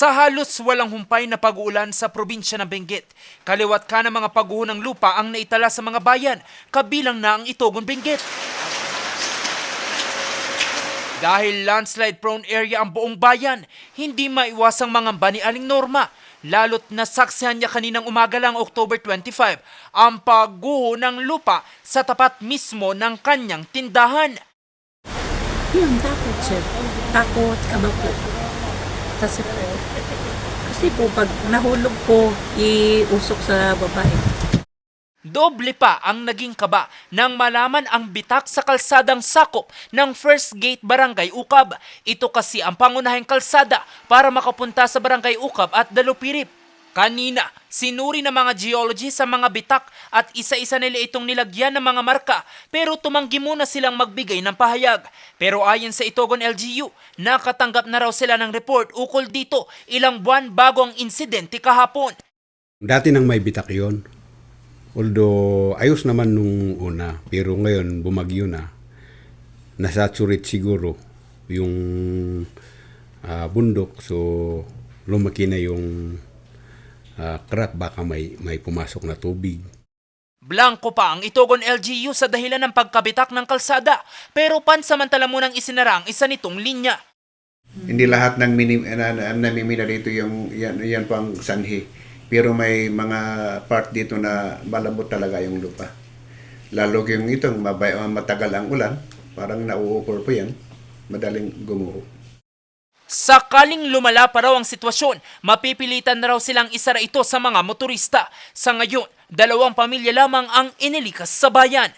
Sa halos walang humpay na pag-uulan sa probinsya ng Benguet, kaliwat ka ng mga pagguho ng lupa ang naitala sa mga bayan, kabilang na ang Itogon Benguet. Dahil landslide prone area ang buong bayan, hindi maiwasang mangamba ni Aling Norma. Lalo't nasaksihan niya kaninang umaga lang October 25 ang pagguho ng lupa sa tapat mismo ng kanyang tindahan. Yun, takot sir. Takot, kaba po. Kasi po, kasi po pag nahulog po, iusok sa babae. Doble pa ang naging kaba nang malaman ang bitak sa kalsadang sakop ng First Gate Barangay Ukab. Ito kasi ang pangunahing kalsada para makapunta sa Barangay Ukab at Dalupirip. Kanina, sinuri ng mga geology sa mga bitak at isa-isa nila itong nilagyan ng mga marka pero tumanggi muna silang magbigay ng pahayag. Pero ayon sa Itogon LGU, nakatanggap na raw sila ng report ukol dito ilang buwan bago ang insidente kahapon. Dati nang may bitak yon. Although ayos naman nung una, pero ngayon bumagyo na. Nasaturate siguro yung ah, bundok so lumaki na yung ah, crack baka may may pumasok na tubig. Blanco pa ang Itogon LGU sa dahilan ng pagkabitak ng kalsada pero pansamantala munang isinara ang isa nitong linya. Hindi lahat ng minim, na, na, namimina dito yung yan, yan po ang sanhi. Pero may mga part dito na malambot talaga yung lupa. Lalo yung itong mabay, matagal ang ulan, parang nauukor po yan, madaling gumuho. Sakaling lumala pa raw ang sitwasyon, mapipilitan na raw silang isara ito sa mga motorista. Sa ngayon, dalawang pamilya lamang ang inilikas sa bayan.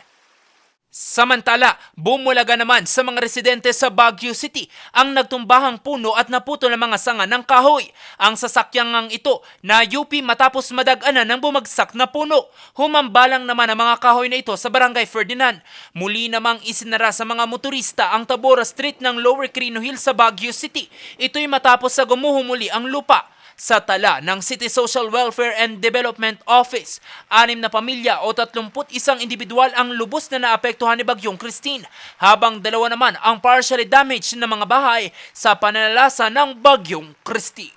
Samantala, bumulaga naman sa mga residente sa Baguio City ang nagtumbahang puno at naputo ng mga sanga ng kahoy. Ang sasakyang ngang ito na UP matapos madaganan ng bumagsak na puno. Humambalang naman ang mga kahoy na ito sa Barangay Ferdinand. Muli namang isinara sa mga motorista ang Tabora Street ng Lower Crino Hill sa Baguio City. Ito'y matapos sa gumuho muli ang lupa sa tala ng City Social Welfare and Development Office. Anim na pamilya o 31 individual ang lubos na naapektuhan ni Bagyong Christine, habang dalawa naman ang partially damaged na mga bahay sa pananalasa ng Bagyong Christine.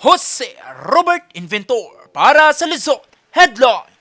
Jose Robert Inventor para sa Luzon Headline